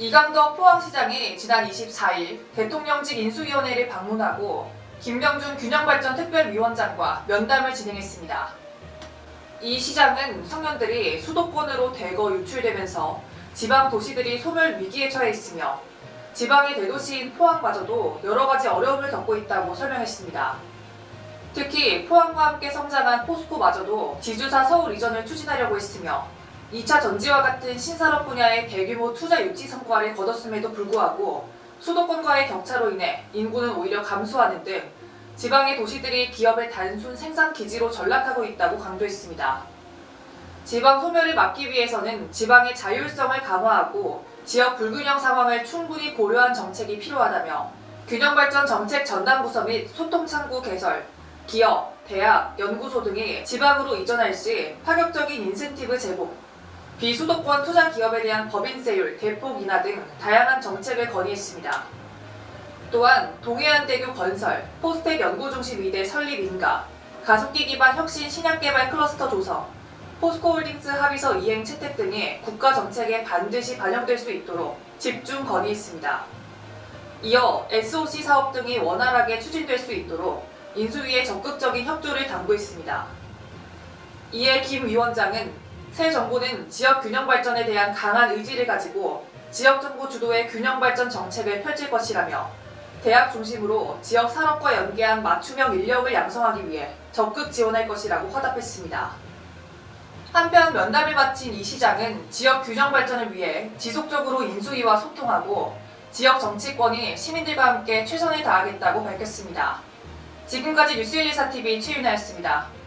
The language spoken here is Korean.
이강덕 포항시장이 지난 24일 대통령직 인수위원회를 방문하고 김병준 균형발전 특별위원장과 면담을 진행했습니다. 이 시장은 청년들이 수도권으로 대거 유출되면서 지방 도시들이 소멸 위기에 처해 있으며 지방의 대도시인 포항마저도 여러 가지 어려움을 겪고 있다고 설명했습니다. 특히 포항과 함께 성장한 포스코마저도 지주사 서울 이전을 추진하려고 했으며 2차 전지와 같은 신산업 분야의 대규모 투자 유치 성과를 거뒀음에도 불구하고 수도권과의 격차로 인해 인구는 오히려 감소하는 등 지방의 도시들이 기업의 단순 생산 기지로 전락하고 있다고 강조했습니다. 지방 소멸을 막기 위해서는 지방의 자율성을 강화하고 지역 불균형 상황을 충분히 고려한 정책이 필요하다며 균형발전 정책 전담 부서 및 소통 창구 개설, 기업, 대학, 연구소 등이 지방으로 이전할 시 파격적인 인센티브 제공, 비수도권 투자 기업에 대한 법인세율 대폭 인하 등 다양한 정책을 건의했습니다. 또한 동해안대교 건설, 포스텍 연구중심 이대 설립 인가, 가속기 기반 혁신 신약개발 클러스터 조성, 포스코홀딩스 합의서 이행 채택 등이 국가 정책에 반드시 반영될 수 있도록 집중 건의했습니다. 이어 SOC 사업 등이 원활하게 추진될 수 있도록 인수위에 적극적인 협조를 당부했습니다. 이에 김 위원장은 새 정부는 지역 균형 발전에 대한 강한 의지를 가지고 지역 정부 주도의 균형 발전 정책을 펼칠 것이라며 대학 중심으로 지역 산업과 연계한 맞춤형 인력을 양성하기 위해 적극 지원할 것이라고 화답했습니다. 한편 면담을 마친 이 시장은 지역 균형 발전을 위해 지속적으로 인수위와 소통하고 지역 정치권이 시민들과 함께 최선을 다하겠다고 밝혔습니다. 지금까지 뉴스 124TV 최윤아였습니다.